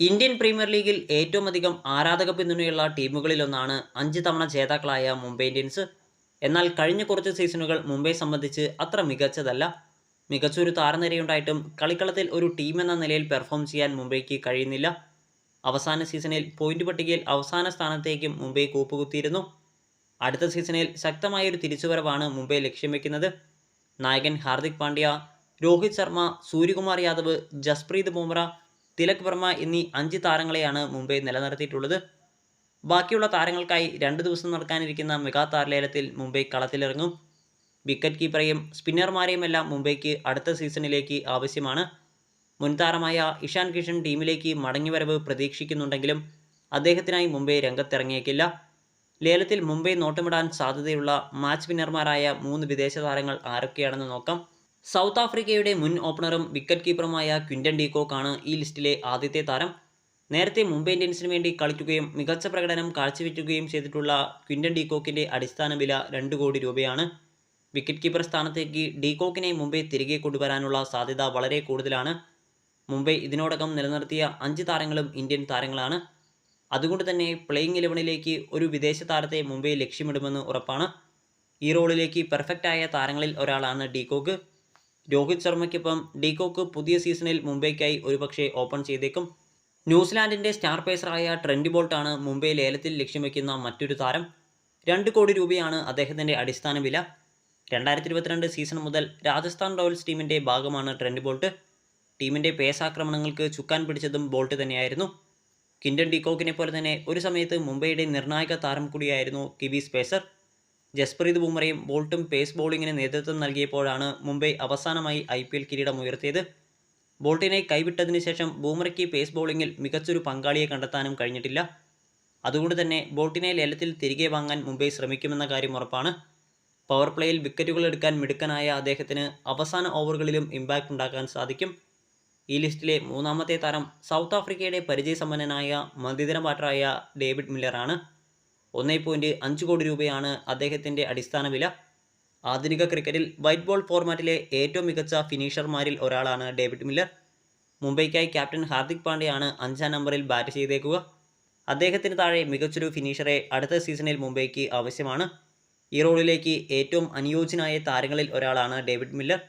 Indian premier ലീഗിൽ ഏറ്റവും അധികം ആരാധക പിന്തുണയുള്ള ടീമുകളിലൊന്നാണ് അഞ്ച് തവണ ജേതാക്കളായ മുംബൈ ഇന്ത്യൻസ്. എന്നാൽ കഴിഞ്ഞ കുറച്ച് സീസണുകൾ മുംബൈ സംബന്ധിച്ച് അത്ര മികച്ചതല്ല. മികച്ചൊരു താരനിരയുണ്ടായിട്ടും കളിക്കളത്തിൽ ഒരു ടീം എന്ന നിലയിൽ പെർഫോം ചെയ്യാൻ മുംബൈക്ക് കഴിയുന്നില്ല. അവസാന സീസണിൽ പോയിന്റ് പട്ടികയിൽ അവസാന സ്ഥാനത്തേക്കും മുംബൈ കൂപ്പുകുത്തിയിരുന്നു. അടുത്ത സീസണിൽ ശക്തമായൊരു തിരിച്ചുവരവാണ് മുംബൈ ലക്ഷ്യം വെക്കുന്നത്. നായകൻ ഹാർദിക് പാണ്ഡ്യ രോഹിത് ശർമ്മ സൂര്യകുമാർ യാദവ് ജസ്പ്രീത് ബുംറ തിലക് വർമ്മ എന്നീ അഞ്ച് താരങ്ങളെയാണ് മുംബൈ നിലനിർത്തിയിട്ടുള്ളത്. ബാക്കിയുള്ള താരങ്ങൾക്കായി രണ്ട് ദിവസം നടക്കാനിരിക്കുന്ന മെഗാ താരലേലത്തിൽ മുംബൈ കളത്തിലിറങ്ങും. വിക്കറ്റ് കീപ്പറെയും സ്പിന്നർമാരെയുമെല്ലാം മുംബൈക്ക് അടുത്ത സീസണിലേക്ക് ആവശ്യമാണ്. മുൻ താരമായ ഇഷാൻ കിഷൻ ടീമിലേക്ക് മടങ്ങിവരവ് പ്രതീക്ഷിക്കുന്നുണ്ടെങ്കിലും അദ്ദേഹത്തിനായി മുംബൈ രംഗത്തിറങ്ങിയേക്കില്ല. ലേലത്തിൽ മുംബൈ നോട്ടമിടാൻ സാധ്യതയുള്ള മാച്ച് വിന്നർമാരായ മൂന്ന് വിദേശ താരങ്ങൾ ആരൊക്കെയാണെന്ന് നോക്കാം. സൗത്ത് ആഫ്രിക്കയുടെ മുൻ ഓപ്പണറും വിക്കറ്റ് കീപ്പറുമായ ക്വിന്റൻ ഡീകോക്കാണ് ഈ ലിസ്റ്റിലെ ആദ്യത്തെ താരം. നേരത്തെ മുംബൈ ഇന്ത്യൻസിന് വേണ്ടി കളിക്കുകയും മികച്ച പ്രകടനം കാഴ്ചവെക്കുകയും ചെയ്തിട്ടുള്ള ക്വിന്റൻ ഡീകോക്കിന്റെ അടിസ്ഥാന വില രണ്ട് കോടി രൂപയാണ്. വിക്കറ്റ് കീപ്പർ സ്ഥാനത്തേക്ക് ഡീകോക്കിനെ മുംബൈ തിരികെ കൊണ്ടുവരാനുള്ള സാധ്യത വളരെ കൂടുതലാണ്. മുംബൈ ഇതിനോടകം നിലനിർത്തിയ അഞ്ച് താരങ്ങളും ഇന്ത്യൻ താരങ്ങളാണ്. അതുകൊണ്ട് തന്നെ പ്ലേയിങ് ഇലവനിലേക്ക് ഒരു വിദേശ താരത്തെ മുംബൈ ലക്ഷ്യമിടുമെന്ന് ഉറപ്പാണ്. ഈ റോളിലേക്ക് പെർഫെക്റ്റായ താരങ്ങളിൽ ഒരാളാണ് ഡീകോക്ക്. രോഹിത് ശർമ്മയ്ക്കൊപ്പം ഡീകോക്ക് പുതിയ സീസണിൽ മുംബൈക്കായി ഒരുപക്ഷെ ഓപ്പൺ ചെയ്തേക്കും. ന്യൂസിലാൻഡിന്റെ സ്റ്റാർ പേസറായ ട്രെൻഡ് ബോൾട്ടാണ് മുംബൈ ലേലത്തിൽ ലക്ഷ്യം വയ്ക്കുന്ന മറ്റൊരു താരം. രണ്ട് കോടി രൂപയാണ് അദ്ദേഹത്തിന്റെ അടിസ്ഥാന വില. രണ്ടായിരത്തി ഇരുപത്തിരണ്ട് സീസൺ മുതൽ രാജസ്ഥാൻ റോയൽസ് ടീമിന്റെ ഭാഗമാണ് ട്രെൻഡ് ബോൾട്ട്. ടീമിന്റെ പേസ് ആക്രമണങ്ങൾക്ക് ചുക്കാൻ പിടിച്ചതും ബോൾട്ട് തന്നെയായിരുന്നു. കിൻഡൻ ഡിക്കോക്കിനെ പോലെ തന്നെ ഒരു സമയത്ത് മുംബൈയുടെ നിർണായക താരം കൂടിയായിരുന്നു കിവി പേസർ ജസ്പ്രീത് ബുംറയും ബോൾട്ടും പേസ് ബോളിങ്ങിന് നേതൃത്വം നൽകിയപ്പോഴാണ് മുംബൈ അവസാനമായി ഐ പി എൽ കിരീടം ഉയർത്തിയത്. ബോൾട്ടിനെ കൈവിട്ടതിന് ശേഷം ബൂമറയ്ക്ക് പേസ് ബോളിങ്ങിൽ മികച്ചൊരു പങ്കാളിയെ കണ്ടെത്താനും കഴിഞ്ഞിട്ടില്ല. അതുകൊണ്ട് തന്നെ ബോൾട്ടിനെ ലേലത്തിൽ തിരികെ വാങ്ങാൻ മുംബൈ ശ്രമിക്കുമെന്ന കാര്യം ഉറപ്പാണ്. പവർ പ്ലേയിൽ വിക്കറ്റുകൾ എടുക്കാൻ മിടുക്കനായ അദ്ദേഹത്തിന് അവസാന ഓവറുകളിലും ഇമ്പാക്റ്റ് ഉണ്ടാക്കാൻ സാധിക്കും. ഈ ലിസ്റ്റിലെ മൂന്നാമത്തെ താരം സൗത്ത് ആഫ്രിക്കയുടെ പരിചയസമ്പന്നനായ മന്ദിദിന ബാറ്ററായ ഡേവിഡ് മില്ലറാണ്. ഒന്നേ പോയിന്റ് അഞ്ച് കോടി രൂപയാണ് അദ്ദേഹത്തിന്റെ അടിസ്ഥാന വില. ആധുനിക ക്രിക്കറ്റിൽ വൈറ്റ് ബോൾ ഫോർമാറ്റിലെ ഏറ്റവും മികച്ച ഫിനിഷർമാരിൽ ഒരാളാണ് ഡേവിഡ് മില്ലർ. മുംബൈക്കായി ക്യാപ്റ്റൻ ഹാർദിക് പാണ്ഡ്യയാണ് അഞ്ചാം നമ്പറിൽ ബാറ്റ് ചെയ്തേക്കുക. അദ്ദേഹത്തിന് താഴെ മികച്ചൊരു ഫിനിഷറെ അടുത്ത സീസണിൽ മുംബൈക്ക് ആവശ്യമാണ്. ഈ റോളിലേക്ക് ഏറ്റവും അനുയോജ്യനായ താരങ്ങളിൽ ഒരാളാണ് ഡേവിഡ് മില്ലർ.